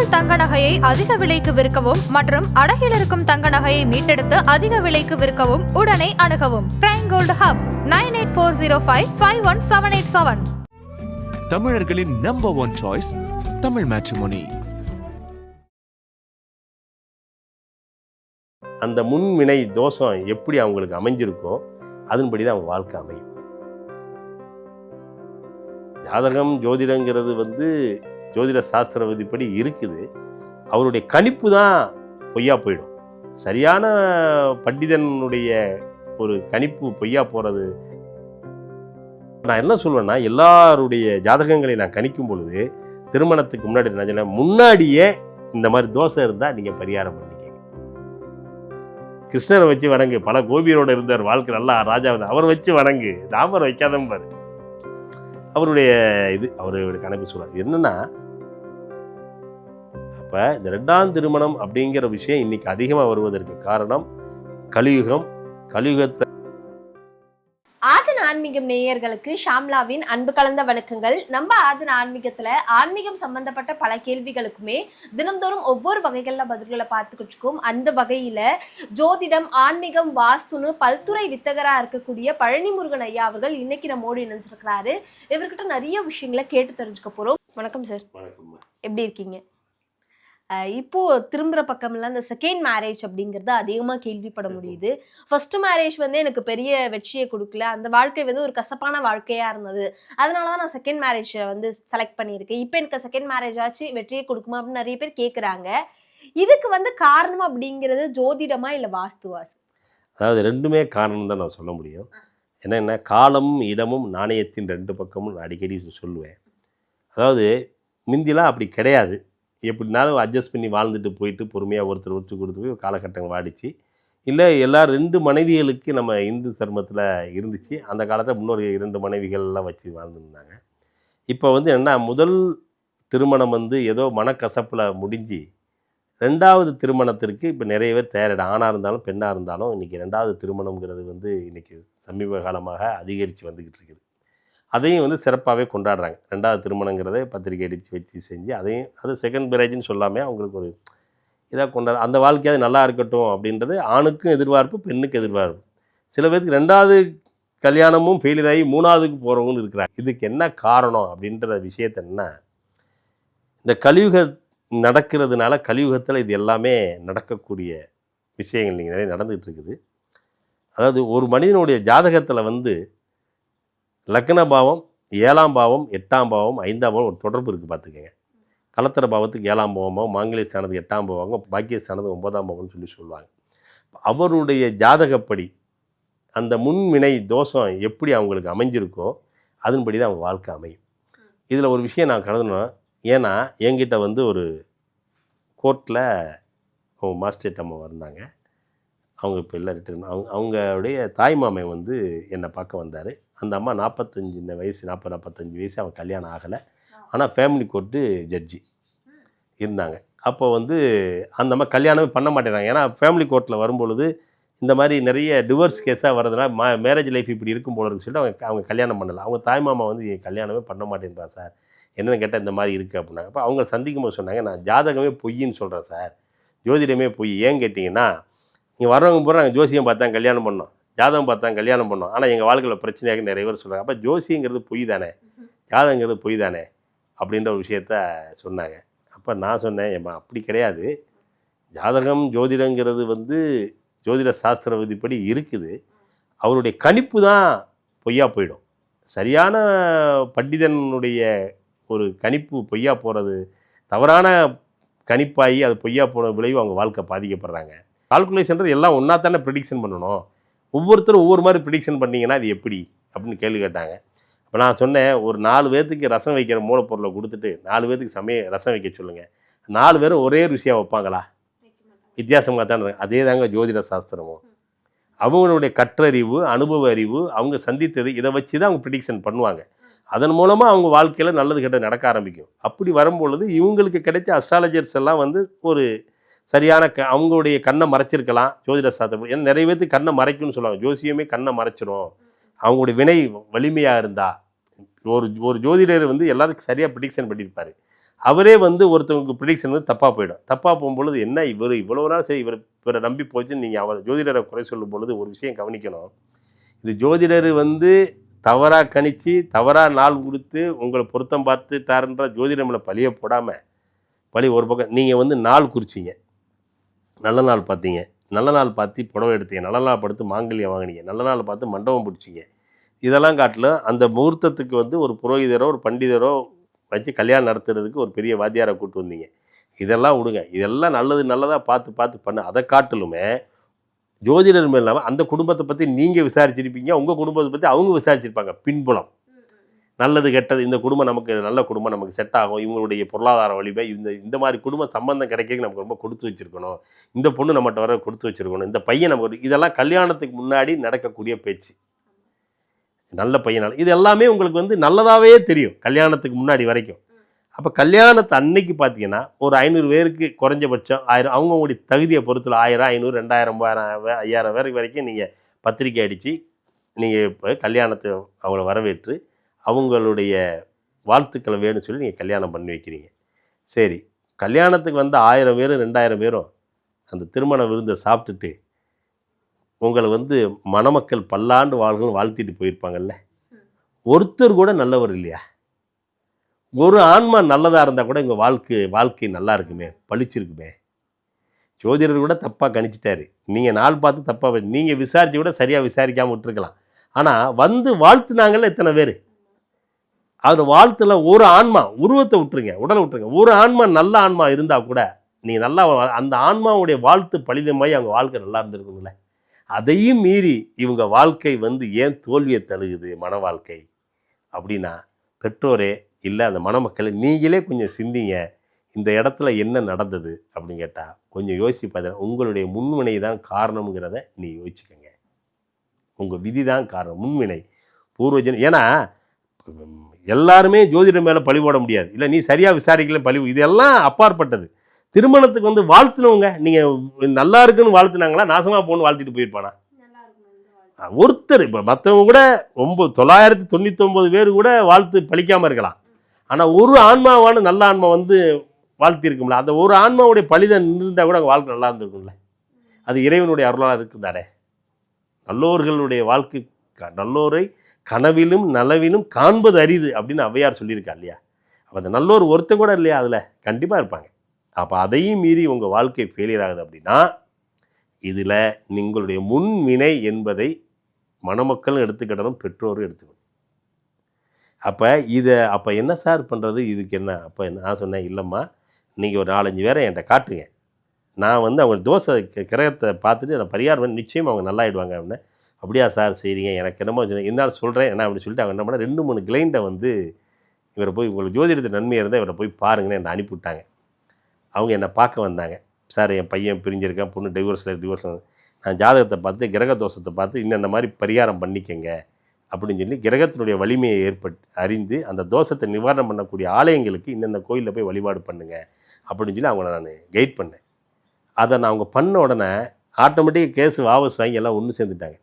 உங்கள் தங்க நகையை அதிக விலைக்கு விற்கவும் மற்றும் அடகில் இருக்கும் தங்க நகையை மீட்டெடுத்து அதிக விலைக்கு விற்கவும் உடனே அணுகவும். Prime gold hub nine eight four zero five five one seven eight seven தமிழர்களின் number one choice Tamil matrimony அந்த முன்வினை தோஷம் எப்படி அவங்களுக்கு அமைஞ்சிருக்கோ அதன்படி தான் அவங்க வாழ்க்கை அமையும். ஜாதகம் ஜோதிடங்கிறது வந்து ஜோதிட சாஸ்திர விதிப்படி இருக்குது. அவருடைய கணிப்பு தான் பொய்யா போயிடும். சரியான பண்டிதனுடைய ஒரு கணிப்பு பொய்யா போகிறது நான் என்ன சொல்வேன்னா எல்லாருடைய ஜாதகங்களை நான் கணிக்கும் பொழுது திருமணத்துக்கு முன்னாடி நான் சொன்னேன் முன்னாடியே இந்த மாதிரி தோசை இருந்தால் நீங்கள் பரிகாரம் பண்ணிக்கங்க. கிருஷ்ணரை வச்சு வணங்கு. பல கோபியரோட இருந்தார். வாழ்க்கை நல்லா ராஜா அவர் வச்சு வணங்கு. ராமர் வைக்காதம்பாரு. அவருடைய இது அவருடைய கணக்கு சொல்றார் என்னன்னா அப்ப இந்த ரெண்டாம் திருமணம் அப்படிங்கிற விஷயம் இன்னைக்கு அதிகமா வருவதற்கு காரணம் கலியுகம். கலியுகத்தை ஆன்மீகம் நேயர்களுக்கு ஷாம்லாவின் அன்பு கலந்த வணக்கங்கள். நம்ம ஆதன் ஆன்மீகத்துல ஆன்மீகம் சம்பந்தப்பட்ட பல கேள்விகளுக்குமே தினம்தோறும் ஒவ்வொரு வகைகள்ல பதில்களை பார்த்துக்கிட்டு இருக்கோம். அந்த வகையில ஜோதிடம் ஆன்மீகம் வாஸ்துன்னு பல்துறை வித்தகரா இருக்கக்கூடிய பழனி முருகன் ஐயா அவர்கள் இன்னைக்கு நம்மோடு இணைஞ்சிருக்கிறாரு. இவர்கிட்ட நிறைய விஷயங்களை கேட்டு தெரிஞ்சுக்க போறோம். வணக்கம் சார். எப்படி இருக்கீங்க? இப்போ திரும்புற பக்கம்லாம் இந்த செகண்ட் மேரேஜ் அப்படிங்கிறது அதிகமா கேள்விப்பட முடியுது. ஃபர்ஸ்ட் மேரேஜ் வந்து எனக்கு பெரிய வெற்றியை கொடுக்கல. அந்த வாழ்க்கை வந்து ஒரு கசப்பான வாழ்க்கையா இருந்தது. அதனால தான் நான் செகண்ட் மேரேஜ் வந்து செலக்ட் பண்ணியிருக்கேன். இப்போ எனக்கு செகண்ட் மேரேஜ் ஆச்சு வெற்றியை கொடுக்குமா அப்படின்னு நிறைய பேர் கேட்குறாங்க இதுக்கு வந்து காரணம் அப்படிங்கிறது ஜோதிடமா இல்லை வாஸ்துவாஸ்? அதாவது ரெண்டுமே காரணம் தான் நான் சொல்ல முடியும். என்னென்ன? காலமும் இடமும் நாணயத்தின் ரெண்டு பக்கமும் நான் அடிக்கடி சொல்லுவேன். அதாவது முந்திலாம் அப்படி கிடையாது. எப்படினாலும் அட்ஜஸ்ட் பண்ணி வாழ்ந்துட்டு போயிட்டு பொறுமையாக ஒருத்தர் ஒருத்தர் கொடுத்து போய் காலகட்டம் வாடிச்சு இல்லை எல்லா ரெண்டு மனைவிகளுக்கு நம்ம இந்து சர்மத்தில் இருந்துச்சு. அந்த காலத்தில் முன்னோர் இரண்டு மனைவிகள்லாம் வச்சு வாழ்ந்துருந்தாங்க. இப்போ வந்து என்ன முதல் திருமணம் வந்து ஏதோ மனக்கசப்பில் முடிஞ்சு ரெண்டாவது திருமணத்திற்கு இப்போ நிறைய பேர் தயாரிட ஆணாக இருந்தாலும் பெண்ணாக இருந்தாலும் இன்றைக்கி ரெண்டாவது திருமணம்ங்கிறது வந்து இன்றைக்கி சமீப காலமாக அதிகரித்து வந்துக்கிட்டு இருக்குது. அதையும் வந்து சிறப்பாகவே கொண்டாடுறாங்க. ரெண்டாவது திருமணங்கிறத பத்திரிக்கை அடித்து வச்சு செஞ்சு அதையும் அது செகண்ட் மேரேஜ்னு சொல்லாமல் அவங்களுக்கு ஒரு இதாக கொண்டாட அந்த வாழ்க்கையாவது நல்லா இருக்கட்டும் அப்படின்றது ஆணுக்கும் எதிர்பார்ப்பு பெண்ணுக்கு எதிர்பார்ப்பு. சில பேருக்கு ரெண்டாவது கல்யாணமும் ஃபெயிலியர் ஆகி மூணாவதுக்கு போகிறவங்களும் இருக்கிறாங்க. இதுக்கு என்ன காரணம் அப்படின்ற விஷயத்த என்ன? இந்த கலியுக நடக்கிறதுனால கலியுகத்தில் இது எல்லாமே நடக்கக்கூடிய விஷயங்கள் நீங்கள் நிறைய நடந்துகிட்டு இருக்குது. அதாவது ஒரு மனிதனுடைய ஜாதகத்தில் வந்து லக்ன பாவம் ஏழாம் பாவம் எட்டாம் பாவம் ஐந்தாம் பாவம் ஒரு தொடர்பு இருக்குது பார்த்துக்கங்க. கலத்தர பாவத்துக்கு ஏழாம் பாவமாகவும் மாங்கலிய ஸ்தானத்துக்கு எட்டாம் பாவம் பாக்கிய ஸ்தானத்துக்கு ஒன்பதாம் பாவம்னு சொல்லி சொல்லுவாங்க. அவருடைய ஜாதகப்படி அந்த முன்வினை தோஷம் எப்படி அவங்களுக்கு அமைஞ்சிருக்கோ அதன்படி தான் அவங்க வாழ்க்கை அமையும். இதில் ஒரு விஷயம் நான் கருதணும் ஏன்னா என்கிட்ட வந்து ஒரு கோர்ட்டில் அவங்க மாஸ்டர் அம்மா வந்தாங்க. அவங்க இப்போ இல்லை ரிட்டர்ன் அவங்க அவங்களுடைய தாய்மாமன் வந்து என்னை பார்க்க வந்தார். அந்த அம்மா நாற்பத்தஞ்சு வயசு நாற்பது நாற்பத்தஞ்சு வயசு அவன் கல்யாணம் ஆகலை. ஆனால் ஃபேமிலி கோர்ட்டு ஜட்ஜி இருந்தாங்க. அப்போ வந்து அந்த அம்மா கல்யாணமே பண்ண மாட்டேறாங்க ஏன்னா ஃபேமிலி கோர்ட்டில் வரும்பொழுது இந்த மாதிரி நிறைய டிவோர்ஸ் கேஸாக வரதுனால மா மேரேஜ் லைஃப் இப்படி இருக்கும் போல இருக்குன்னு சொல்லிட்டு அவங்க அவங்க கல்யாணம் பண்ணலை. அவங்க தாய்மாமா வந்து "என் கல்யாணமே பண்ண மாட்டேன்றா சார். என்னென்னு கேட்டால் இந்த மாதிரி இருக்குது அப்படின்னாங்க. அப்போ அவங்க சந்திக்கும் போது சொன்னாங்க நான் ஜாதகமே பொய்ன்னு சொல்கிறேன் சார். ஜோதிடமே பொய். ஏன் கேட்டிங்கன்னா இங்கே வரவங்க பூரா நாங்கள் ஜோசியம் பார்த்தா கல்யாணம் பண்ணோம். ஜாதகம் பார்த்தா கல்யாணம் பண்ணோம். ஆனால் எங்கள் வாழ்க்கையில் பிரச்சனையாக நிறைய பேர் சொல்கிறாங்க அப்போ ஜோசிங்கிறது பொய் தானே? ஜாதகங்கிறது பொய் தானே? அப்படின்ற ஒரு விஷயத்த சொன்னாங்க. அப்போ நான் சொன்னேன் ஏம்மா அப்படி கிடையாது. ஜாதகம் ஜோதிடங்கிறது வந்து ஜோதிட சாஸ்திர விதிப்படி இருக்குது. அவருடைய கணிப்பு தான் பொய்யா போயிடும். சரியான பண்டிதனுடைய ஒரு கணிப்பு பொய்யா போகிறது தவறான கணிப்பாகி அது பொய்யா போன விளைவு அவங்க வாழ்க்கை பாதிக்கப்படுறாங்க. கால்குலேஷன்றது எல்லாம் ஒன்றா தானே ப்ரிடிக்ஷன் பண்ணணும். ஒவ்வொருத்தரும் ஒவ்வொரு மாதிரி ப்ரிடிக்ஷன் பண்ணிங்கன்னா அது எப்படி? அப்படின்னு கேள்வி கேட்டாங்க. இப்போ நான் சொன்னேன் ஒரு நாலு பேர்த்துக்கு ரசம் வைக்கிற மூலப்பொருளை கொடுத்துட்டு நாலு பேர்த்துக்கு சமய ரசம் வைக்க சொல்லுங்கள் நாலு பேரும் ஒரே ருசியாக வைப்பாங்களா? வித்தியாசமாக தான் அதே தாங்க ஜோதிட சாஸ்திரமும். அவங்களுடைய கற்றறிவு அனுபவ அறிவு அவங்க சந்தித்தது இதை வச்சு தான் அவங்க ப்ரிடிக்ஷன் பண்ணுவாங்க. அதன் மூலமாக அவங்க வாழ்க்கையில் நல்லது கெட்டது நடக்க ஆரம்பிக்கும். அப்படி வரும்பொழுது இவங்களுக்கு கிடைச்ச அஸ்ட்ராலஜர்ஸ் எல்லாம் வந்து ஒரு சரியான க அவங்களுடைய கண்ணை மறைச்சிருக்கலாம் ஜோதிட சாஸ்திரம். ஏன்னா நிறைய பேர்த்து கண்ணை மறைக்கும்னு சொல்லுவாங்க. ஜோசியமே கண்ணை மறைச்சிரும். அவங்களுடைய வினை வலிமையாக இருந்தால் ஒரு ஒரு ஜோதிடர் வந்து எல்லாத்துக்கும் சரியாக ப்ரிடிக்ஷன் பண்ணியிருப்பார் அவரே வந்து ஒருத்தவங்களுக்கு ப்ரிடிக்ஷன் வந்து தப்பாக போயிடும். தப்பாக போகும்பொழுது என்ன இவர் இவ்வளோ நாள் சரி இவர் இவரை நம்பி போச்சுன்னு நீங்கள் அவர் ஜோதிடரை குறை சொல்லும் பொழுது ஒரு விஷயம் கவனிக்கணும். இது ஜோதிடர் வந்து தவறாக கணித்து தவறாக நாள் கொடுத்து உங்களை பொருத்தம் பார்த்துட்டாருன்ற ஜோதிடமில் பழிய போடாமல் பழி ஒரு பக்கம் நீங்கள் வந்து நாள் குறிச்சிங்க. நல்ல நாள் பார்த்தீங்க. நல்ல நாள் பார்த்து புடவை எடுத்தீங்க. நல்ல நாள் படுத்து மாங்கல்யம் வாங்கினீங்க. நல்ல நாள் பார்த்து மண்டபம் பிடிச்சிங்க. இதெல்லாம் காட்டிலும் அந்த முகூர்த்தத்துக்கு வந்து ஒரு புரோகிதரோ ஒரு பண்டிதரோ வச்சு கல்யாணம் நடத்துறதுக்கு ஒரு பெரிய வாத்தியாரை கூட்டு வந்தீங்க. இதெல்லாம் விடுங்க. இதெல்லாம் நல்லது நல்லதாக பார்த்து பார்த்து பண்ண. அதை காட்டிலுமே ஜோதிடர் இல்லாமல் அந்த குடும்பத்தை பற்றி நீங்கள் விசாரிச்சிருப்பீங்க. உங்கள் குடும்பத்தை பற்றி அவங்க விசாரிச்சிருப்பாங்க. பின்புலம். நல்லது கெட்டது இந்த குடும்பம் நமக்கு நல்ல குடும்பம் நமக்கு செட் ஆகும். இவங்களுடைய பொருளாதார வலிமை இந்த இந்த மாதிரி குடும்ப சம்பந்தம் கிடைக்கிறதுக்கு நமக்கு ரொம்ப கொடுத்து வச்சிருக்கணும். இந்த பொண்ணு நம்மகிட்ட வர கொடுத்து வச்சிருக்கணும். இந்த பையன் நமக்கு ஒரு- இதெல்லாம் கல்யாணத்துக்கு முன்னாடி நடக்கக்கூடிய பேச்சு. நல்ல பையனால் இது எல்லாமே உங்களுக்கு வந்து நல்லதாகவே தெரியும் கல்யாணத்துக்கு முன்னாடி வரைக்கும். அப்போ கல்யாணத்தை அன்னைக்கு பார்த்தீங்கன்னா ஒரு ஐநூறு பேருக்கு குறைஞ்சபட்சம் ஆயிரம் அவங்கவுங்களுடைய தகுதியை பொறுத்துல ஆயிரம் ஐநூறு ரெண்டாயிரம் மூவாயிரம் ஐயாயிரம் பேருக்கு வரைக்கும் நீங்கள் பத்திரிக்கை அடித்து நீங்கள் இப்போ கல்யாணத்தை அவங்கள வரவேற்று அவங்களுடைய வாழ்த்துக்களை வேணும்னு சொல்லி நீங்கள் கல்யாணம் பண்ணி வைக்கிறீங்க. சரி கல்யாணத்துக்கு வந்து ஆயிரம் பேரும் ரெண்டாயிரம் பேரும் அந்த திருமண விருந்தை சாப்பிட்டுட்டு உங்களை வந்து மணமக்கள் பல்லாண்டு வாழ்கள் வாழ்த்திட்டு போயிருப்பாங்கல்ல? ஒருத்தர் கூட நல்லவர் இல்லையா? ஒரு ஆன்மா நல்லதாக இருந்தால் கூட எங்கள் வாழ்க்கை வாழ்க்கை நல்லா இருக்குமே பளிச்சிருக்குமே. ஜோதிடர் கூட தப்பாக கணிச்சிட்டாரு. நீங்கள் நாள் பார்த்து தப்பாக நீங்கள் விசாரித்து கூட சரியாக விசாரிக்காமல் விட்டுருக்கலாம். ஆனால் வந்து வாழ்த்துனாங்கல்ல இத்தனை பேர்? அவர் வாழ்த்துல ஒரு ஆன்மா உருவத்தை விட்டுருங்க உடலை விட்டுருங்க. ஒரு ஆன்மா நல்ல ஆன்மா இருந்தால் கூட நீங்கள் நல்லா அந்த ஆன்மாவுடைய வாழ்த்து பலிதமாய் அவங்க வாழ்க்கை நல்லா இருந்திருக்குங்களே அதையும் மீறி இவங்க வாழ்க்கை வந்து ஏன் தோல்வியை தழுகுது மன வாழ்க்கை? அப்படின்னா பெற்றோரே இல்லை அந்த மணமக்களை நீங்களே கொஞ்சம் சிந்திங்க இந்த இடத்துல என்ன நடந்தது அப்படின்னு கேட்டால் கொஞ்சம் யோசிச்சு பார்த்தா உங்களுடைய முன்வினை தான் காரணம்ங்கிறத நீ யோசிச்சுக்கோங்க. உங்கள் விதி தான் காரணம் முன்வினை. பூர்வஜன் ஏன்னா எல்லாருமே ஜோதிடம் மேலே பழி போட முடியாது. இல்லை நீ சரியாக விசாரிக்கல பழி இதெல்லாம் அப்பாற்பட்டது. திருமணத்துக்கு வந்து வாழ்த்துனவங்க நீங்கள் நல்லா இருக்குன்னு வாழ்த்துனாங்களா நாசமாக போகணும்னு வாழ்த்திட்டு போயிருப்பானா? ஒருத்தர் இப்போ மற்றவங்க கூட ஒம்பது தொள்ளாயிரத்தி தொண்ணூத்தொம்பது பேர் கூட வாழ்த்து பழிக்காமல் இருக்கலாம். ஆனால் ஒரு ஆன்மாவான நல்ல ஆன்மா வந்து வாழ்த்தி இருக்கும்ல அந்த ஒரு ஆன்மாவுடைய பழிதம் இருந்தால் கூட அவங்க வாழ்க்கை நல்லா இருந்திருக்கும்ல. அது இறைவனுடைய அருளாக இருக்குதானே நல்லோர்களுடைய வாழ்க்கை நல்லோரை கனவிலும் நலவிலும் காண்பது அரிது அப்படின்னு அவையார் சொல்லியிருக்கா இல்லையா? அப்போ அந்த நல்லோர் ஒருத்தன் கூட இல்லையா அதில்? கண்டிப்பாக இருப்பாங்க. அப்போ அதையும் மீறி உங்கள் வாழ்க்கை ஃபெயிலியர் ஆகுது அப்படின்னா இதில் உங்களுடைய முன்வினை என்பதை மணமக்களும் எடுத்துக்கிட்டதும் பெற்றோரும் எடுத்துக்கணும். அப்போ இதை அப்போ என்ன சார் பண்ணுறது இதுக்கு என்ன? அப்போ நான் சொன்னேன் இல்லைம்மா நீங்கள் ஒரு நாலஞ்சு பேரை என்கிட்ட காட்டுங்க. நான் வந்து அவங்க தோசை கிரகத்தை பார்த்துட்டு நான் பரிகாரம் பண்ணி நிச்சயம் அவங்க நல்லா ஆயிடுவாங்க அப்படின்னு அப்படியா சார் சரிங்க எனக்கு என்னமோ சொன்னேன் இருந்தாலும் சொல்கிறேன் என்ன? அப்படின்னு சொல்லிட்டு அவங்க என்ன பண்ண ரெண்டு மூணு கிளைண்ட்டை வந்து இவரை போய் உங்களுக்கு ஜோதிடத்து நன்மையாக இருந்தால் இவரை போய் பாருங்கன்னு என்னை அனுப்பிவிட்டாங்க. அவங்க என்னை பார்க்க வந்தாங்க. சார் என் பையன் பிரிஞ்சிருக்கேன் பொண்ணு டிவோர்ஸில் டிவோர்ஸ் நான் ஜாதகத்தை பார்த்து கிரக தோஷத்தை பார்த்து இன்னென்ன மாதிரி பரிகாரம் பண்ணிக்கங்க. அப்படின்னு சொல்லி கிரகத்தினுடைய வலிமையை ஏற்பட்டு அறிந்து அந்த தோஷத்தை நிவாரணம் பண்ணக்கூடிய ஆலயங்களுக்கு இந்தந்த கோயிலில் போய் வழிபாடு பண்ணுங்கள் அப்படின்னு சொல்லி அவங்கள நான் கைட் பண்ணேன். அதை நான் அவங்க பண்ண உடனே ஆட்டோமேட்டிக்காக கேஸ் வாபஸ் வாங்கி எல்லாம் ஒன்று சேர்ந்துட்டாங்க.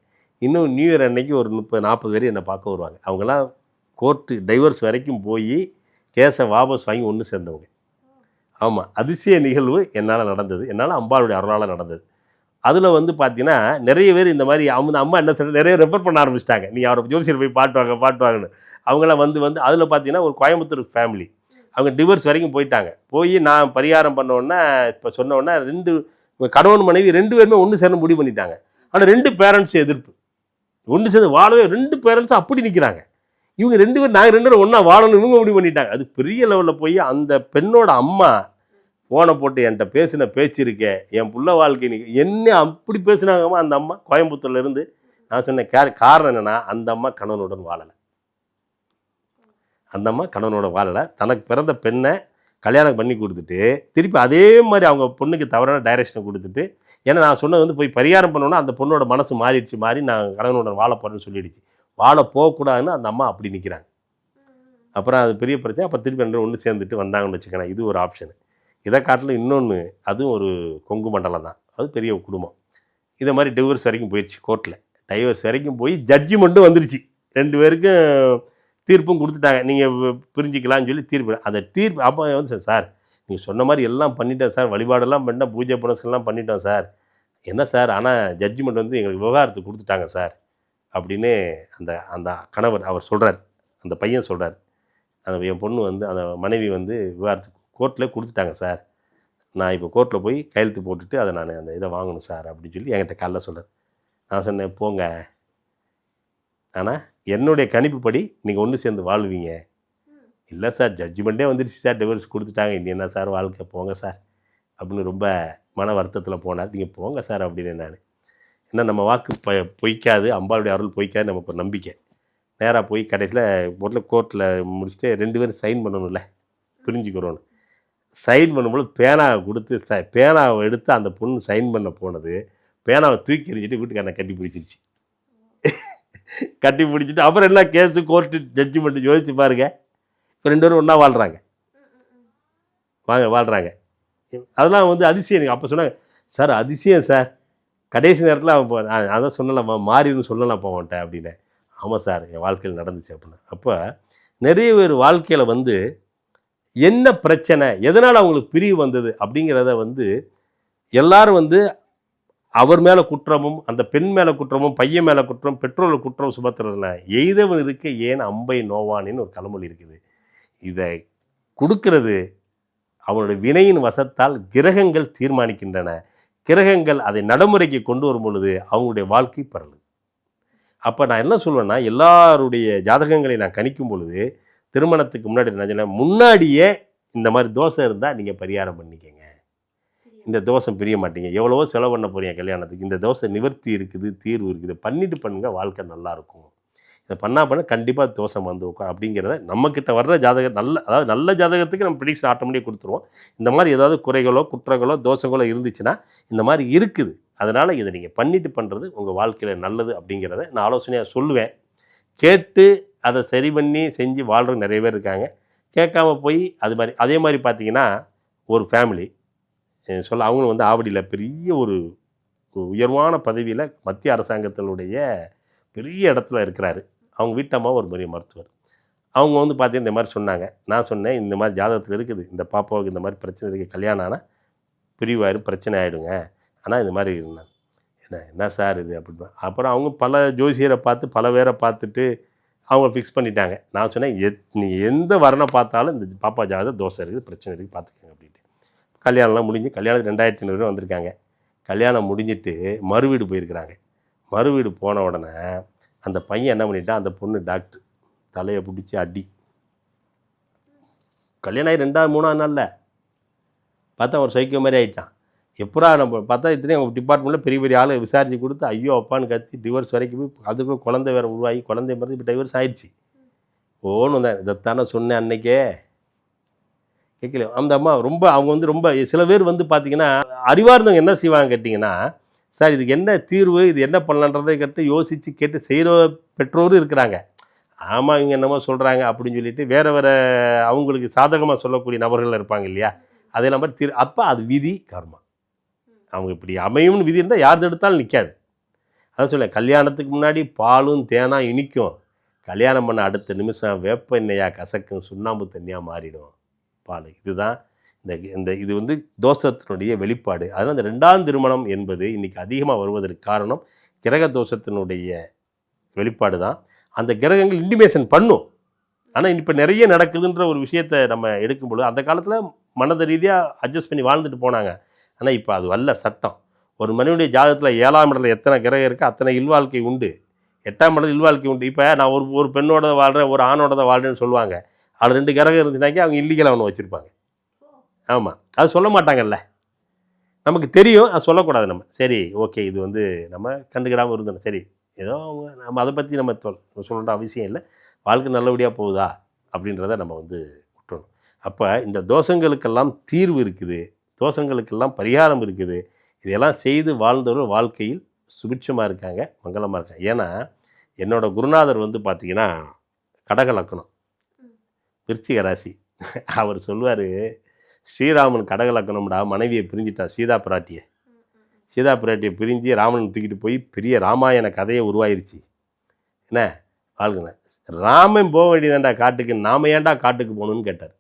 இன்னும் நியூ இயர் அன்னைக்கு ஒரு முப்பது நாற்பது பேர் என்னை பார்க்க வருவாங்க. அவங்களாம் கோர்ட்டு டைவர்ஸ் வரைக்கும் போய் கேஸை வாபஸ் வாங்கி ஒன்று சேர்ந்தவங்க. ஆமாம் அதிசய நிகழ்வு என்னால் நடந்தது. என்னால் அம்பாளுடைய அருளால் நடந்தது. அதில் வந்து பார்த்தீங்கன்னா நிறைய பேர் இந்த மாதிரி அவங்க அம்மா என்ன சொல்ற நிறைய ரெஃபர் பண்ண ஆரம்பிச்சிட்டாங்க. நீ அவரை ஜோசியர் போய் பாட்டுவாங்க பாட்டுவாங்கன்னு அவங்களாம் வந்து வந்து அதில் பார்த்தீங்கன்னா ஒரு கோயம்புத்தூர் ஃபேமிலி அவங்க டிவர்ஸ் வரைக்கும் போயிட்டாங்க. போய் நான் பரிகாரம் பண்ண இப்போ சொன்ன ரெண்டு கணவன் மனைவி ரெண்டு பேருமே ஒன்று சேர்ந்து முடிவு பண்ணிட்டாங்க. ஆனால் ரெண்டு பேரண்ட்ஸ் எதிர்ப்பு. ஒன்று சேர்ந்து வாழவே ரெண்டு பேரண்ட்ஸும் அப்படி நிற்கிறாங்க இவங்க ரெண்டு பேரும் நாங்கள் ரெண்டு பேரும் ஒன்றா வாழணும் இவங்க முடிவு பண்ணிட்டாங்க. அது பெரிய லெவலில் போய் அந்த பெண்ணோட அம்மா ஃபோனை போட்டு என்கிட்ட பேசின பேச்சு இருக்கேன் என் புள்ள வாழ்க்கை நீ என்ன அப்படி பேசினாங்கம்மா அந்த அம்மா? கோயம்புத்தூர்ல இருந்து நான் சொன்னேன் கே காரணம் என்னென்னா அந்த அம்மா கணவனுடன் வாழலை. அந்த அம்மா கணவனோட வாழலை. தனக்கு பிறந்த பெண்ணை கல்யாணம் பண்ணி கொடுத்துட்டு திருப்பி அதே மாதிரி அவங்க பொண்ணுக்கு தவறான டைரக்ஷனை கொடுத்துட்டு ஏன்னா நான் சொன்னது வந்து போய் பரிகாரம் பண்ணோன்னா அந்த பொண்ணோட மனசு மாறிடுச்சு மாறி நான் கணவனோட வாழ போகிறேன்னு சொல்லிடுச்சு. வாழ போகக்கூடாதுன்னு அந்த அம்மா அப்படி நிற்கிறாங்க அப்புறம் அது பெரிய பிரச்சனை. அப்புறம் திருப்பி ரெண்டு ஒன்று சேர்ந்துட்டு வந்தாங்கன்னு வச்சுக்கோங்க இது ஒரு ஆப்ஷன் இதை காட்டிலும் இன்னொன்று அதுவும் ஒரு கொங்கு மண்டலம் தான். அது பெரிய குடும்பம். இதை மாதிரி டிவோர்ஸ் வரைக்கும் போயிடுச்சு கோர்ட்டில் டைவர்ஸ் வரைக்கும் போய் ஜட்ஜ்மெண்ட்டும் வந்துருச்சு. ரெண்டு பேருக்கும் தீர்ப்பும் கொடுத்துட்டாங்க. நீங்கள் பிரிஞ்சிக்கலாம்னு சொல்லி தீர்ப்பு. அந்த தீர்ப்பு அப்போ வந்து சார், நீங்கள் சொன்ன மாதிரி எல்லாம் பண்ணிட்டேன் சார். வழிபாடெல்லாம் பண்ணேன் பூஜை புனஸ்கெல்லாம் பண்ணிட்டோம் சார். என்ன சார்? ஆனால் ஜட்ஜ்மெண்ட் வந்து எங்களுக்கு விவகாரத்துக்கு கொடுத்துட்டாங்க சார். அப்படின்னு அந்த அந்த கணவர் அவர் சொல்கிறார் அந்த பையன் சொல்கிறார் அந்த என் பொண்ணு வந்து அந்த மனைவி வந்து விவகாரத்துக்கு கோர்ட்டில் கொடுத்துட்டாங்க சார். நான் இப்போ கோர்ட்டில் போய் கையெழுத்து போட்டுட்டு அதை நான் அந்த இதை வாங்கணும் சார் அப்படின்னு சொல்லி என்கிட்ட காலைல சொல்கிறார் நான் சொன்னேன் போங்க. ஆனால் என்னுடைய கணிப்புப்படி நீங்கள் ஒன்று சேர்ந்து வாழ்வீங்க. இல்லை சார் ஜட்ஜ்மெண்ட்டே வந்துடுச்சு சார். டிவோர்ஸ் கொடுத்துட்டாங்க. இனி என்ன சார் வாழ்க்கை போங்க சார். அப்படின்னு ரொம்ப மன வருத்தத்தில் போனார். நீங்கள் போங்க சார் அப்படின்னு நான். ஏன்னா நம்ம வாக்கு பொ பொய்க்காது. அம்பாளுடைய அருள் பொய்க்காது. நமக்கு ஒரு நம்பிக்கை. நேராக போய் கடைசியில் முதல்ல கோர்ட்டில் முடிச்சுட்டு ரெண்டு பேரும் சைன் பண்ணணும்ல. பிரிஞ்சுக்கிறோன்னு. சைன் பண்ணும்போது பேனாவை கொடுத்து ச பேனாவை எடுத்து அந்த பொண்ணு சைன் பண்ண போனது. பேனாவை தூக்கி எறிஞ்சிட்டு வீட்டுக்காரனை கட்டி பிடிச்சிருச்சு. கட்டி பிடிச்சிட்டு அப்புறம் என்ன கேஸு கோர்ட்டு ஜட்ஜ்மெண்ட் யோசிச்சு பாருங்க. இப்போ ரெண்டு பேரும் ஒன்றா வாழ்கிறாங்க வாங்க வாழ்கிறாங்க அதெல்லாம் வந்து அதிசயம். எனக்கு அப்போ சொன்னாங்க சார் அதிசயம் சார். கடைசி நேரத்தில் அவன் போ- அதான் சொன்னலாமா மாறின்னு சொல்லலாம் போவன்ட்டேன் அப்படின்னு. ஆமாம் சார் என் வாழ்க்கையில் நடந்துச்சு அப்படின்னு. அப்போ நிறைய பேர் வாழ்க்கையில் வந்து என்ன பிரச்சனை எதனால் அவங்களுக்கு பிரிவு வந்தது அப்படிங்கிறத வந்து எல்லாரும் வந்து அவர் மேலே குற்றமும் அந்த பெண் மேலே குற்றமும் பையன் மேலே குற்றம் பெற்றோர்கள் குற்றம் சுமத்துறதுல எய்தவன் இருக்க ஏன் அம்பை நோவானின்னு ஒரு கலமொழி இருக்குது. இதை கொடுக்கிறது அவனுடைய வினையின் வசத்தால் கிரகங்கள் தீர்மானிக்கின்றன. கிரகங்கள் அதை நடைமுறைக்கு கொண்டு வரும் பொழுது அவங்களுடைய வாழ்க்கை பரலு. அப்போ நான் என்ன சொல்லுவேன்னா எல்லாருடைய ஜாதகங்களை நான் கணிக்கும் பொழுது திருமணத்துக்கு முன்னாடி நான் சொன்னேன் முன்னாடியே இந்த மாதிரி தோசை இருந்தால் நீங்கள் பரிகாரம் பண்ணிக்கங்க. இந்த தோஷம் பிரிய மாட்டீங்க. எவ்வளவோ செலவு பண்ண போறீங்க கல்யாணத்துக்கு. இந்த தோசை நிவர்த்தி இருக்குது தீர்வு இருக்குது. பண்ணிட்டு பண்ணுங்க வாழ்க்கை நல்லா இருக்கும். இதை பண்ணா பண்ண கண்டிப்பாக தோஷம் வந்து உட்கார் அப்படிங்கிறத நம்மக்கிட்ட வர்ற ஜாதகம் நல்ல அதாவது நல்ல ஜாதகத்துக்கு நம்ம ப்ரிடிக்ஷன் ஆட்டோமேட்டிக் கொடுத்துருவோம். இந்த மாதிரி ஏதாவது குறைகளோ குற்றங்களோ தோஷங்களோ இருந்துச்சுன்னா இந்த மாதிரி இருக்குது. அதனால் இதை நீங்கள் பண்ணிட்டு பண்ணுறது உங்கள் வாழ்க்கையில் நல்லது அப்படிங்கிறத நான் ஆலோசனையாக சொல்லுவேன். கேட்டு அதை சரி பண்ணி செஞ்சு வாழ்கிற நிறைய பேர் இருக்காங்க. கேட்காம போய் அது மாதிரி அதே மாதிரி பார்த்தீங்கன்னா ஒரு ஃபேமிலி சொல்ல அவங்களும் வந்து ஆவடியில் பெரிய ஒரு உயர்வான பதவியில் மத்திய அரசாங்கத்தினுடைய பெரிய இடத்துல இருக்கிறாரு. அவங்க வீட்டம்மா ஒரு பெரிய மருத்துவர். அவங்க வந்து பார்த்தீங்கன்னா இந்த மாதிரி சொன்னாங்க. நான் சொன்னேன் இந்த மாதிரி ஜாதகத்தில் இருக்குது. இந்த பாப்பாவுக்கு இந்த மாதிரி பிரச்சனை இருக்குது கல்யாணம் ஆனால் பிரிவாயிரும் பிரச்சனை ஆகிடுங்க ஆனால் இந்த மாதிரி இருந்தாங்க என்ன என்ன சார் இது அப்படின்னா அப்புறம் அவங்க பல ஜோசியரை பார்த்து பல பேரை பார்த்துட்டு அவங்க ஃபிக்ஸ் பண்ணிட்டாங்க. நான் சொன்னேன் எத் நீ எந்த வரனை பார்த்தாலும் இந்த பாப்பா ஜாதகம் தோசை இருக்குது பிரச்சனை இருக்குது பார்த்துக்கோங்க. கல்யாணம்லாம் முடிஞ்சு கல்யாணத்துக்கு ரெண்டாயிரத்தி ஐநூறு வந்திருக்காங்க. கல்யாணம் முடிஞ்சிட்டு மறு வீடு போயிருக்கிறாங்க. மறு வீடு போன உடனே அந்த பையன் என்ன பண்ணிட்டான் அந்த பொண்ணு டாக்டர் தலையை பிடிச்சி அடி. கல்யாணம் ஆகி ரெண்டாவது மூணாவது நாளில் பார்த்தா ஒரு சைக்கோ மாதிரி ஆயிட்டான். எப்படா நம்ம பார்த்தா இத்தனையும் அவங்க டிபார்ட்மெண்ட்டில் பெரிய பெரிய ஆளை விசாரித்து கொடுத்து ஐயோ அப்பான்னு கத்தி டிவோர்ஸ் வரைக்கும் போய் அதுக்குள்ளே குழந்தை வேறு உருவாகி குழந்தை மாதிரி இப்போ டைவர்ஸ் ஆயிடுச்சு. ஓன்னு வந்தேன். இதைத்தானே சொன்னேன் அன்னைக்கே. கேட்கல அந்த அம்மா ரொம்ப அவங்க வந்து ரொம்ப சில பேர் வந்து பார்த்தீங்கன்னா அறிவார்ந்தவங்க என்ன செய்வாங்க கேட்டிங்கன்னா சார் இதுக்கு என்ன தீர்வு? இது என்ன பண்ணலான்றதை கேட்டு யோசித்து கேட்டு செய்கிற பெற்றோரும் இருக்கிறாங்க. ஆமாம் இவங்க என்னமோ சொல்கிறாங்க அப்படின்னு சொல்லிட்டு வேறு வேறு அவங்களுக்கு சாதகமாக சொல்லக்கூடிய நபர்கள் இருப்பாங்க இல்லையா? அதே நம்ம தீர் அப்போ அது விதி கர்மா. அவங்க இப்படி அமையும்னு விதி இருந்தால் யார் எடுத்தாலும் நிற்காது அதான் சொல்ல கல்யாணத்துக்கு முன்னாடி பாலும் தேனாக இனிக்கும். கல்யாணம் பண்ண அடுத்த நிமிஷம் வேப்ப எண்ணெயாக கசக்கும் சுண்ணாம்பு தண்ணியாக மாறிடும். பால் இதுதான் இந்த இந்த இது வந்து தோஷத்தினுடைய வெளிப்பாடு. அதனால் இந்த ரெண்டாம் திருமணம் என்பது இன்றைக்கி அதிகமாக வருவதற்கு காரணம் கிரக தோஷத்தினுடைய வெளிப்பாடு தான். அந்த கிரகங்கள் இன்டிமேஷன் பண்ணும். ஆனால் இப்போ நிறைய நடக்குதுன்ற ஒரு விஷயத்தை நம்ம எடுக்கும்பொழுது அந்த காலத்தில் மனத ரீதியாக அட்ஜஸ்ட் பண்ணி வாழ்ந்துட்டு போனாங்க. ஆனால் இப்போ அது வல்ல சட்டம். ஒரு மனிதனுடைய ஜாதகத்தில் ஏழாம் இடத்துல எத்தனை கிரகம் இருக்குது அத்தனை இல்வாழ்க்கை உண்டு. எட்டாம் இடத்துல இல்வாழ்க்கை உண்டு. இப்போ நான் ஒரு ஒரு பெண்ணோட வாழ்கிறேன் ஒரு ஆணோட வாழ்கிறேன்னு சொல்லுவாங்க. அது ரெண்டு கிரகம் இருந்துச்சுனாக்கி அவங்க இல்லீகலாக ஒன்று வச்சுருப்பாங்க. ஆமாம் அது சொல்ல மாட்டாங்கல்ல. நமக்கு தெரியும் அது சொல்லக்கூடாது நம்ம. சரி ஓகே இது வந்து நம்ம கண்டுக்கிடாமல் இருந்தோம் சரி ஏதோ அவங்க நம்ம அதை பற்றி நம்ம சொல் சொல்லணுன்ற அவசியம் இல்லை. வாழ்க்கை நல்லபடியாக போகுதா? அப்படின்றத நம்ம வந்து விட்டுறணும் அப்போ இந்த தோஷங்களுக்கெல்லாம் தீர்வு இருக்குது. தோஷங்களுக்கெல்லாம் பரிகாரம் இருக்குது. இதெல்லாம் செய்து வாழ்ந்தவர்கள் வாழ்க்கையில் சுபிட்சமாக இருக்காங்க மங்களமாக இருக்காங்க. ஏன்னா என்னோடய குருநாதர் வந்து பார்த்திங்கன்னா கடக லக்கணம் விருச்சிக ராசி. அவர் சொல்லுவார் ஸ்ரீராமன் கடகலக்கணம்டா மனைவியை பிரிஞ்சிட்டா சீதா பிராட்டியை. சீதா பிராட்டியை பிரிஞ்சு ராமன் தூக்கிட்டு போய் பெரிய ராமாயண கதையை உருவாயிருச்சு. என்ன? வாழ்க்கண ராமன் போக வேண்டியதாண்டா காட்டுக்கு நாம் ஏன்டா காட்டுக்கு போகணும்னு கேட்டார்.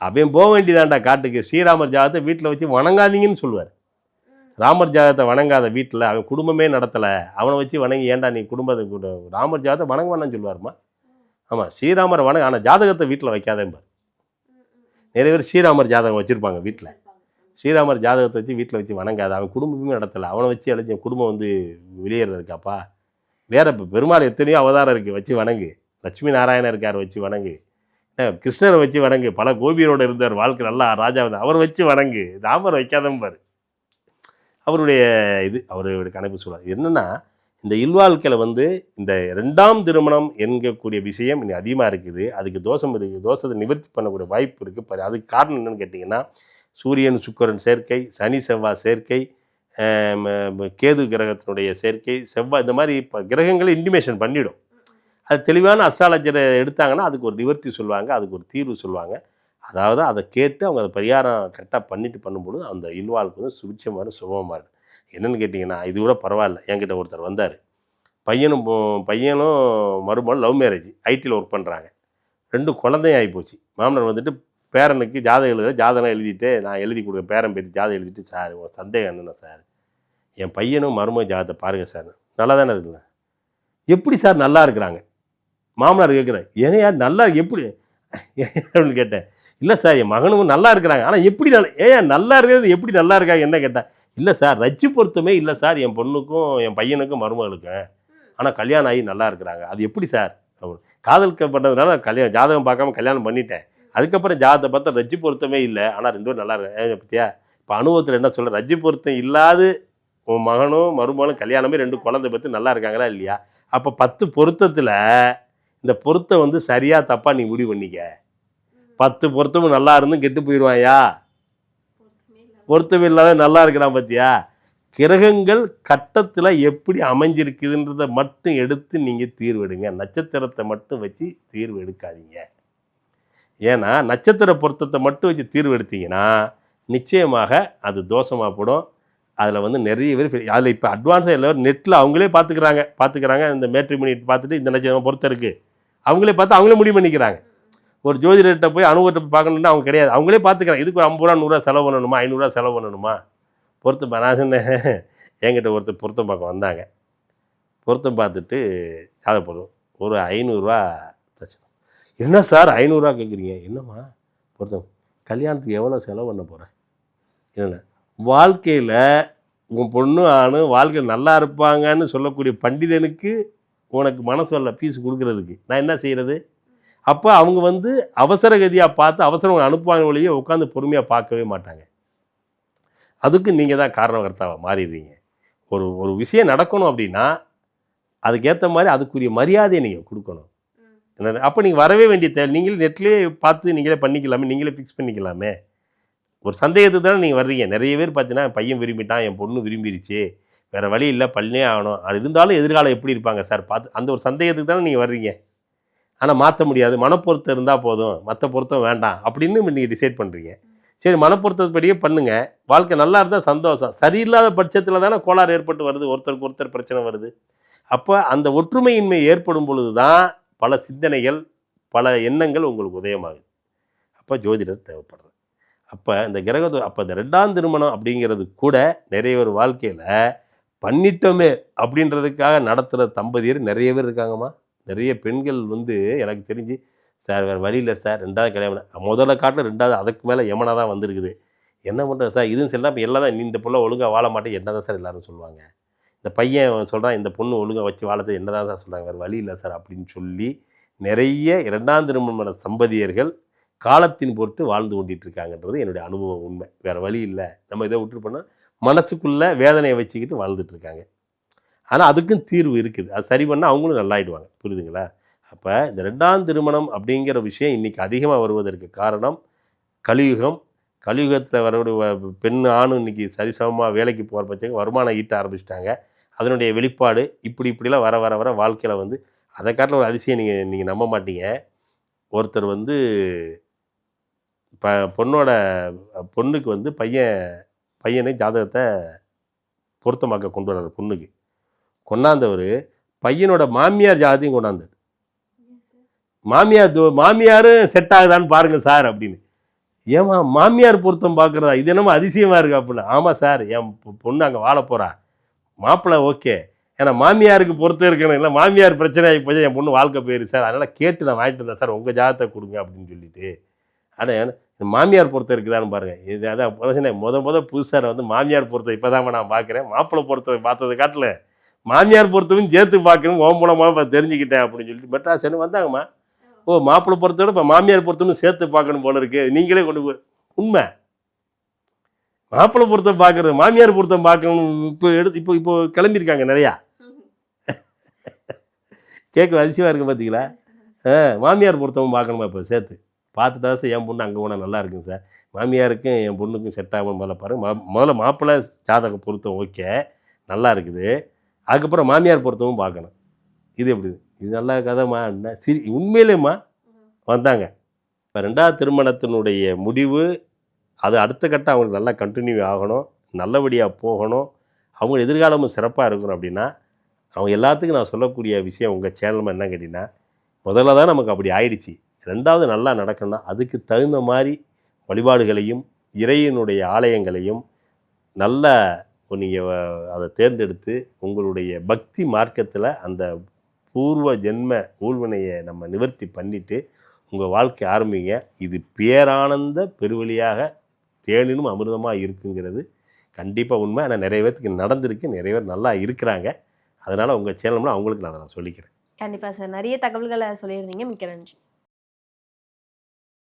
அவன் போக வேண்டியதாண்டா காட்டுக்கு ஸ்ரீராமர் ஜாதகத்தை வீட்டில் வச்சு வணங்காதீங்கன்னு சொல்லுவார். ராமர் ஜாதகத்தை வணங்காத வீட்டில் அவன் குடும்பமே நடத்தலை. அவனை வச்சு வணங்கி ஏன்டா நீ குடும்பத்தை கூட ராமர் ஜாதகத்தை வணங்க வேணாம்னு சொல்லுவார்மா ஆமாம் ஸ்ரீராமரை வணங்க ஆனால் ஜாதகத்தை வீட்டில் வைக்காதேம்பார் நிறைய பேர் ஸ்ரீராமர் ஜாதகம் வச்சுருப்பாங்க வீட்டில் ஸ்ரீராமர் ஜாதகத்தை வச்சு வீட்டில் வச்சு வணங்காது அவன் குடும்பமே நடத்தலை அவனை வச்சு அழைச்சி குடும்பம் வந்து வெளியேறதுக்காப்பா? வேற இப்போ பெருமாள் எத்தனையோ அவதாரம் இருக்குது வச்சு வணங்கு. லட்சுமி நாராயணன் இருக்கார் வச்சு வணங்கு. கிருஷ்ணரை வச்சு வணங்கு. பல கோபியரோடு இருந்தார் வாழ்க்கை நல்லா ராஜா வந்து அவர் வச்சு வணங்கு. ராமர் வைக்காதம்பார் அவருடைய இது அவருடைய கணக்கு சொல்கிறார் என்னென்னா இந்த இல்வாழ்க்கையில் வந்து இந்த ரெண்டாம் திருமணம் என்கக்கூடிய விஷயம் இன்னும் அதிகமாக இருக்குது. அதுக்கு தோஷம் இருக்குது தோஷத்தை நிவர்த்தி பண்ணக்கூடிய வாய்ப்பு இருக்குது பாரு அதுக்கு காரணம் என்னன்னு கேட்டிங்கன்னா சூரியன் சுக்கரன் சேர்க்கை சனி செவ்வாய் சேர்க்கை கேது கிரகத்தினுடைய சேர்க்கை செவ்வாய் இந்த மாதிரி இப்போ கிரகங்களை இன்டிமேஷன் பண்ணிடும். அது தெளிவான அஸ்ட்ராலஜரை எடுத்தாங்கன்னா அதுக்கு ஒரு நிவர்த்தி சொல்லுவாங்க அதுக்கு ஒரு தீர்வு சொல்லுவாங்க. அதாவது அதை கேட்டு அவங்க அதை பரிகாரம் கரெக்டாக பண்ணிட்டு பண்ணும்பொழுது அந்த இல்வாழ்க்கு வந்து சுபிட்சமான சுபமாக இருக்கும். என்னன்னு கேட்டிங்கன்னா இது கூட பரவாயில்ல. என்கிட்ட ஒருத்தர் வந்தார். பையனும் பையனும் மறுபடியும் லவ் மேரேஜ் ஐடியில் ஒர்க் பண்ணுறாங்க ரெண்டு குழந்தையும் ஆகிப்போச்சு மாமனார் வந்துட்டு பேரனுக்கு ஜாதகம் எழுத ஜாதகம் எழுதிட்டு நான் எழுதி கொடுக்க பேரன் பேத்தி ஜாதகம் எழுதிட்டு சார் உங்கள் சந்தேகம் என்னென்ன சார்? என் பையனும் மருமக ஜாதகத்தை பாருங்கள் சார். நல்லா தானே இருக்குல்ல? எப்படி சார் நல்லா இருக்கிறாங்க? மாமனார் கேட்குறேன் ஏன் யார் நல்லா எப்படி? அப்படின்னு கேட்டேன் இல்லை சார் என் மகனும் நல்லா இருக்கிறாங்க. ஆனால் எப்படி நல்லா ஏன் நல்லா இருக்கிறது எப்படி நல்லா இருக்காங்க என்ன கேட்டேன் இல்லை சார் ரஜ்ஜி பொருத்தமே இல்லை சார். என் பொண்ணுக்கும் என் பையனுக்கும் மருமகளுக்கும். ஆனால் கல்யாணம் ஆகி நல்லா இருக்கிறாங்க. அது எப்படி சார்? காதல் பண்ணதுனால கல்யாணம் ஜாதகம் பார்க்காம கல்யாணம் பண்ணிட்டேன். அதுக்கப்புறம் ஜாதகத்தை பார்த்தா ரஜ்ஜு பொருத்தமே இல்லை. ஆனால் ரெண்டு பேரும் நல்லா இருக்கு பத்தியா? இப்போ அனுபவத்தில் என்ன சொல்ல ரஜ்ஜு பொருத்தம் இல்லாது உன் மகனும் மருமகனும் கல்யாணமே ரெண்டு குழந்தை பற்றி நல்லா இருக்காங்களா இல்லையா? அப்போ பத்து பொருத்தத்தில் இந்த பொருத்தம் வந்து சரியாக தப்பாக நீ முடிவு பண்ணிக்க. பத்து பொருத்தமும் நல்லா இருந்தும் கெட்டு போயிடுவாயா? பொருத்தம் இல்லாத நல்லா இருக்கிறான் பார்த்தியா கிரகங்கள் கட்டத்தில் எப்படி அமைஞ்சிருக்குதுன்றதை மட்டும் எடுத்து நீங்கள் தீர்வெடுங்க. நட்சத்திரத்தை மட்டும் வச்சு தீர்வு எடுக்காதீங்க ஏன்னா நட்சத்திர பொருத்தத்தை மட்டும் வச்சு தீர்வு எடுத்தீங்கன்னா நிச்சயமாக அது தோஷமாக போடும். அதில் வந்து நிறைய பேர் அதில் இப்போ அட்வான்ஸாக எல்லோரும் நெட்டில் அவங்களே பார்த்துக்கிறாங்க பார்த்துக்கிறாங்க இந்த மேட்ரிமோனி பார்த்துட்டு இந்த நட்சத்திரம் பொருத்தம் இருக்குது அவங்களே பார்த்து அவங்களே முடிவு பண்ணிக்கிறாங்க. ஒரு ஜோதிடர்கிட்ட போய் அனுபவத்தை போய் பார்க்கணுன்னா அவங்க கிடையாது. அவங்களே பார்த்துக்கிறாங்க. இதுக்கு ஒரு ஐம்பது ரூபா நூறுரூவா செலவு பண்ணணுமா? ஐநூறுரூவா செலவு பண்ணணுமா? பொருத்தம் நான் சொன்னேன். என்கிட்ட ஒருத்தர் பொருத்தம் பார்க்க வந்தாங்க. பொருத்தம் பார்த்துட்டு அதை போடுவோம். ஒரு ஐநூறுரூவா தச்சணும் என்ன சார் ஐநூறுரூவா கேட்குறீங்க? என்னம்மா? பொருத்தம். கல்யாணத்துக்கு எவ்வளோ செலவு பண்ண போகிறேன் என்ன வாழ்க்கையில் உன் பொண்ணு ஆணும் வாழ்க்கையில் நல்லா இருப்பாங்கன்னு சொல்லக்கூடிய பண்டிதனுக்கு உனக்கு மனசு வரல ஃபீஸ் கொடுக்குறதுக்கு. நான் என்ன செய்கிறது அப்போ அவங்க வந்து அவசர கதியாக பார்த்து அவசரம் அனுப்புவாங்க வழியே உட்காந்து பொறுமையாக பார்க்கவே மாட்டாங்க. அதுக்கு நீங்கள் தான் காரணகர்த்தாவாக மாறிடுறீங்க. ஒரு ஒரு விஷயம் நடக்கணும் அப்படின்னா அதுக்கேற்ற மாதிரி அதுக்குரிய மரியாதையை நீங்கள் கொடுக்கணும். அப்போ நீங்கள் வரவே வேண்டிய தேவை நீங்களே நெட்லேயே பார்த்து நீங்களே பண்ணிக்கலாமே நீங்களே ஃபிக்ஸ் பண்ணிக்கலாமே. ஒரு சந்தேகத்துக்கு தானே நீங்கள் வர்றீங்க. நிறைய பேர் பார்த்தீங்கன்னா பையன் விரும்பிட்டான் என் பொண்ணு விரும்பிருச்சு வேறு வழி இல்லை பள்ளியே ஆகணும். அது இருந்தாலும் எதிர்காலம் எப்படி இருப்பாங்க சார்? பார்த்து அந்த ஒரு சந்தேகத்துக்கு தானே நீங்கள் வர்றீங்க. ஆனால் மாற்ற முடியாது. மனப்பொருத்தம் இருந்தால் போதும். மற்ற பொருத்தம் வேண்டாம். அப்படின்னு நீங்கள் டிசைட் பண்ணுறீங்க சரி மனப்பொருத்தப்படியே பண்ணுங்க. வாழ்க்கை நல்லா இருந்தால் சந்தோஷம். சரியில்லாத பட்சத்தில் தானே கோளாறு ஏற்பட்டு வருது. ஒருத்தருக்கு ஒருத்தர் பிரச்சனை வருது. அப்போ அந்த ஒற்றுமையின்மை ஏற்படும் பொழுது தான் பல சிந்தனைகள் பல எண்ணங்கள் உங்களுக்கு உதயமாகுது. அப்போ ஜோதிடர் தேவைப்படுறது அப்போ இந்த கிரக அப்போ இந்த ரெண்டாம் திருமணம் அப்படிங்கிறது கூட நிறைய பேர் வாழ்க்கையில் பண்ணிட்டோமே அப்படின்றதுக்காக நடத்துகிற தம்பதியர் நிறைய பேர் இருக்காங்கம்மா. நிறைய பெண்கள் வந்து எனக்கு தெரிஞ்சு சார் வேறு வழி இல்லை சார் ரெண்டாவது கல்யாணம் முதல்ல காட்டில் ரெண்டாவது அதுக்கு மேலே யமனா தான் வந்திருக்குது. என்ன பண்ணுறது சார் இதுவும் சரிலாம் இப்போ எல்லாம் தான் நீ இந்த பொண்ணை ஒழுங்காக வாழ மாட்டேன் என்ன தான் சார் எல்லோரும் சொல்லுவாங்க. இந்த பையன் சொல்கிறான் இந்த பொண்ணு ஒழுங்காக வச்சு வாழறது என்ன தான் சார் சொல்கிறாங்க வேறு வழி இல்லை சார் அப்படின்னு சொல்லி நிறைய இரண்டாம் திருமணமான சம்பதியர்கள் காலத்தின் பொருட்டு வாழ்ந்து கொண்டிட்டு இருக்காங்கன்றது என்னுடைய அனுபவம் உண்மை. வேறு வழி இல்லை. நம்ம இதை விட்டு போனால் மனசுக்குள்ளே வேதனையை வச்சுக்கிட்டு வாழ்ந்துட்டு இருக்காங்க. ஆனால் அதுக்கும் தீர்வு இருக்குது. அது சரி பண்ணால் அவங்களும் நல்லாயிடுவாங்க. புரியுதுங்களா? அப்போ இந்த ரெண்டாம் திருமணம் அப்படிங்கிற விஷயம் இன்றைக்கி அதிகமாக வருவதற்கு காரணம் கலியுகம். கலியுகத்தில் வரக்கூடிய பெண் ஆணும் இன்னைக்கு சரிசமமாக வேலைக்கு போகிற பட்சம் வருமானம் ஈட்ட ஆரம்பிச்சிட்டாங்க. அதனுடைய வெளிப்பாடு இப்படி இப்படிலாம் வர வர வர வாழ்க்கையில் வந்து அதை காட்டில் ஒரு அதிசயம் நீங்கள் நீங்கள் நம்ப மாட்டீங்க. ஒருத்தர் வந்து ப பொண்ணோட பொண்ணுக்கு வந்து பையன் பையனை ஜாதகத்தை பொருத்தமாக்க கொண்டு வர்றாரு பொண்ணுக்கு. கொண்டாந்தவர் பையனோட மாமியார் ஜாதத்தையும் கொண்டாந்தார். மாமியார் தோ- மாமியாரும் செட் ஆகுதான்னு பாருங்க சார் அப்படின்னு. ஏமா மாமியார் பொருத்தம் பார்க்குறதா இது என்னமோ அதிசயமாக இருக்கு அப்படின்னு. ஆமாம் சார் என் பொண்ணு அங்கே வாழ போகிறா மாப்பிள்ளை ஓகே. ஏன்னா மாமியாருக்கு பொறுத்த இருக்கணும். இல்லை மாமியார் பிரச்சனை ஆகி போய் என் பொண்ணு வாழ்க்கை போயிரு சார். அதனால் கேட்டு நான் வாங்கிட்டு வந்தேன் சார். உங்கள் ஜாதத்தை கொடுங்க அப்படின்னு சொல்லிட்டு. ஆனால் மாமியார் பொறுத்த இருக்குதான்னு பாருங்கள் இது அதான் பிரச்சனை. முத முத புதுசாக வந்து மாமியார் பொறுத்த இப்போ தான் நான் பார்க்குறேன் மாப்பிள்ளை பொறுத்த பார்த்ததை காட்டில். மாமியார் பொறுத்தவரைக்கும் சேர்த்து பார்க்கணும் ஓம் மூலமாக இப்போ தெரிஞ்சுக்கிட்டேன் அப்படின்னு சொல்லிட்டு மெட்ராஸ் வந்தாங்கம்மா? ஓ மாப்பிள்ளை பொறுத்தோட இப்போ மாமியார் பொறுத்தவனும் சேர்த்து பார்க்கணும் போல இருக்கு. நீங்களே கொண்டு போய் உண்மை. மாப்பிள்ளை பொருத்தம் பார்க்குறது மாமியார் பொருத்தம் பார்க்கணும். இப்போ எடுத்து இப்போ இப்போ கிளம்பியிருக்காங்க நிறையா. கேட்க அதிசயமாக இருக்கு பார்த்தீங்களா ஆ மாமியார் பொருத்தமும் பார்க்கணுமா இப்போ சேர்த்து? பார்த்துட்டா சார் என் பொண்ணு அங்கே போனால் நல்லா இருக்கும் சார். மாமியாருக்கும் என் பொண்ணுக்கும் செட் ஆகும் முதல்ல பாருங்கள் மா- முதல்ல மாப்பிள்ளை ஜாதக பொருத்தம் ஓகே. நல்லா இருக்குது. அதுக்கப்புறம் மாமியார் பொருத்தமும் பார்க்கணும். இது எப்படி இது நல்ல கதைம்மா என்ன சிரி உண்மையிலேம்மா வந்தாங்க. இப்போ ரெண்டாவது திருமணத்தினுடைய முடிவு அது அடுத்த கட்டம் அவங்களுக்கு நல்லா கண்டினியூ ஆகணும் நல்லபடியாக போகணும். அவங்க எதிர்காலமும் சிறப்பாக இருக்கணும் அப்படின்னா அவங்க எல்லாத்துக்கும் நான் சொல்லக்கூடிய விஷயம் உங்கள் சேனல் என்ன கேட்டிங்கன்னா முதல்ல தான் நமக்கு அப்படி ஆயிடுச்சு. ரெண்டாவது நல்லா நடக்கணும்னா அதுக்கு தகுந்த மாதிரி வழிபாடுகளையும் இறையினுடைய ஆலயங்களையும் நல்ல நீங்கள் அதை தேர்ந்தெடுத்து உங்களுடைய பக்தி மார்க்கத்தில் அந்த பூர்வ ஜென்ம ஊழ்வினையை நம்ம நிவர்த்தி பண்ணிவிட்டு உங்கள் வாழ்க்கை ஆரம்பிங்க. இது பேரானந்த பெருவழியாக தேனினும் அமிர்தமாக இருக்குங்கிறது கண்டிப்பாக உண்மை. ஆனால் நிறைய பேர்த்துக்கு நடந்திருக்கு. நிறைய பேர் நல்லா இருக்கிறாங்க. அதனால் உங்கள் சேனல்னா அவங்களுக்கு நான் அதை நான் சொல்லிக்கிறேன். கண்டிப்பாக சார். நிறைய தகவல்களை சொல்லியிருந்தீங்க. மிக்க நன்றி.